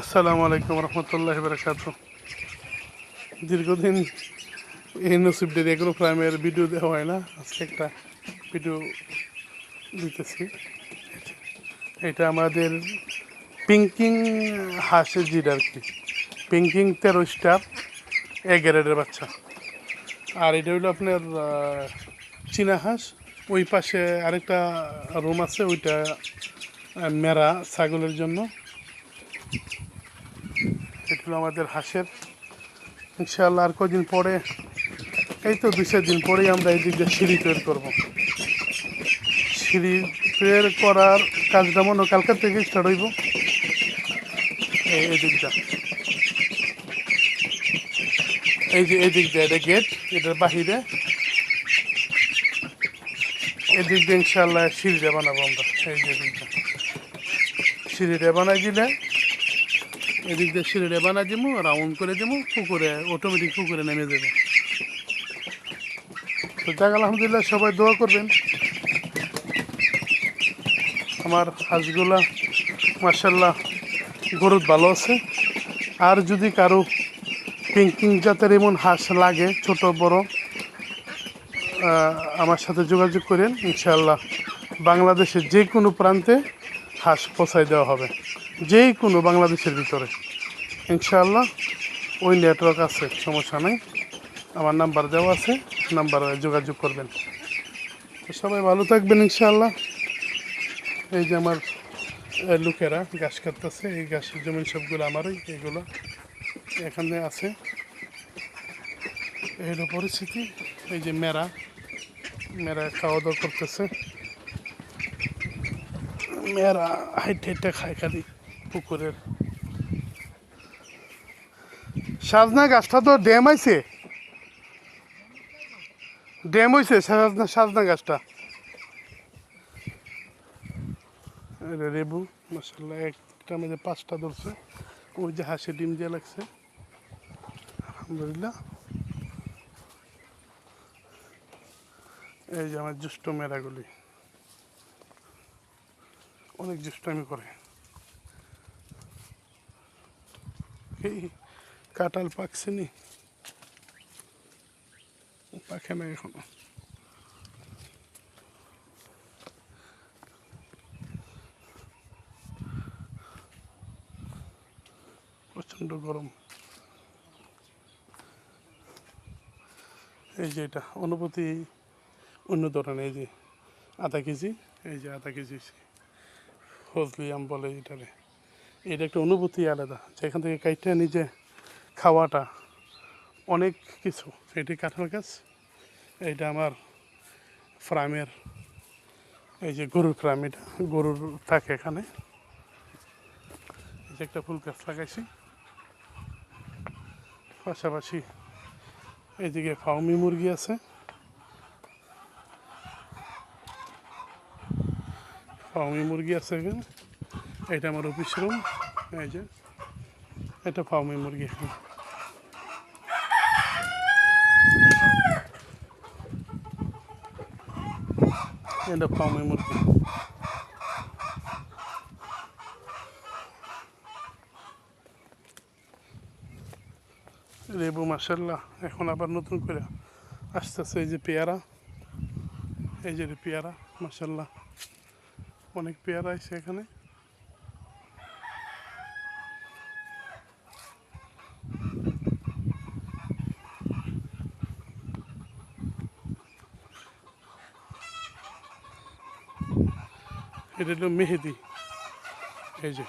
আসসালামু আলাইকুম রহমতুল্লাহ বারকাত। দীর্ঘদিন এই নসিবদের এগ্রো ফার্মের ভিডিও দেওয়া হয় না, আজকে একটা ভিডিও দিতেছি। এটা আমাদের পিঙ্কিং হাঁসের জিড আর কি। পিঙ্কিং তেরো স্টার এ বাচ্চা। আর এটা হলো আপনার চীনা হাঁস। ওই পাশে আরেকটা রুম আছে, ওইটা মেরা, ছাগলের জন্য। এটা হলো আমাদের হাঁসের। ইনশাআল্লাহ আর কদিন পরে, এই তো চার দিন পরেই আমরা এই দিক দিয়ে সিঁড়ি তৈরি করব। সিঁড়ি তৈরি করার কাজটা মনে কালকার থেকে স্টার্ট হইব। এই দিকটা। এই যে এই দিক দিয়ে এটা গেট এটার বাহিরে। এদিক দিয়ে ইনশাআল্লাহ সিঁড়িটা বানাবো আমরা। এই যে দিকটা। সিঁড়িটা বানাই দিলে এদিক দিয়ে সিঁড়িটা বানাই দিব রাউন্ড করে দিব পুকুরে অটোমেটিক পুকুরে নেমে যাবে। তো যাক, আলহামদুলিল্লাহ সবাই দোয়া করবেন। আমার হাঁসগুলা মার্শাল্লাহ গরুত ভালো আছে। আর যদি কারও পিঙ্কিং জাতের এমন হাঁস লাগে, ছোট, বড় আমার সাথে যোগাযোগ করেন ইনশাল্লাহ বাংলাদেশের যে কোনো প্রান্তে হাঁস পৌঁছায় দেওয়া হবে। যে কোনো বাংলাদেশের ভিতরে। ইনশাআল্লাহ, ওই নেটওয়ার্ক আছে, সমস্যা নাই। আমার নাম্বার দেওয়া আছে নাম্বারে যোগাযোগ করবেন। সবাই ভালো থাকবেন ইনশাআল্লাহ। এই যে আমার লোকেরা ঘাস কাটতেছে, এই ঘাসের জমিন সবগুলো আমারই এইগুলো এখানে আছে। হলো পরিস্থিতি, এই যে মেরা মেরা খাওয়া দাওয়া করতেছে। মেয়েরা হাইটে হাইটে খায় খালি। পুকুরের। সাজনা গাছটা তো ড্যাম আইছে। ড্যাম হয়েছে সাজনা সাজনা গাছটা। রেবু মশাল্লা একটা মধ্যে পাঁচটা ধরছে। ওই যে হাসি ডিম দিয়ে লাগছে। আলহামদুলিল্লাহ। এই যে আমার জ্যেষ্ঠ মেয়েরাগুলি অনেক দুষ্টামি করে এই কাঁঠাল পাকছে নি পাকে না এখনও। প্রচণ্ড গরম। এই যে এটা, অনুভূতি অন্য ধরনের, এই যে আধা কেজি, এই যে আধা কেজি ফজলি আম বলে এটারে। এটা একটা অনুভূতি আলাদা। যেখান থেকে কাইটটা নিজে খাওয়াটা অনেক কিছু। এটি কাঁঠাল গাছ। এটা আমার ফার্মের এই যে গরুর ফার্ম, এটা গরুর থাকে এখানে। এই যে একটা ফুল গাছ লাগাইছি। পাশাপাশি এইদিকে ফাউমি মুরগি আছে। ফাউমি মুরগি আছে এখানে। এটা আমার অফিস রুম এই যে, এটা ফাউমি মুরগি এখানে এটা ফাউমি মুরগি। লেবু মাসাল্লাহ এখন আবার নতুন করে আসতেছে এই যে পেয়ারা। এই যে পেয়ারা মাসাল্লাহ অনেক পেয়ারা আছে এখানে। এটা হলো মেহেদি। এই যে।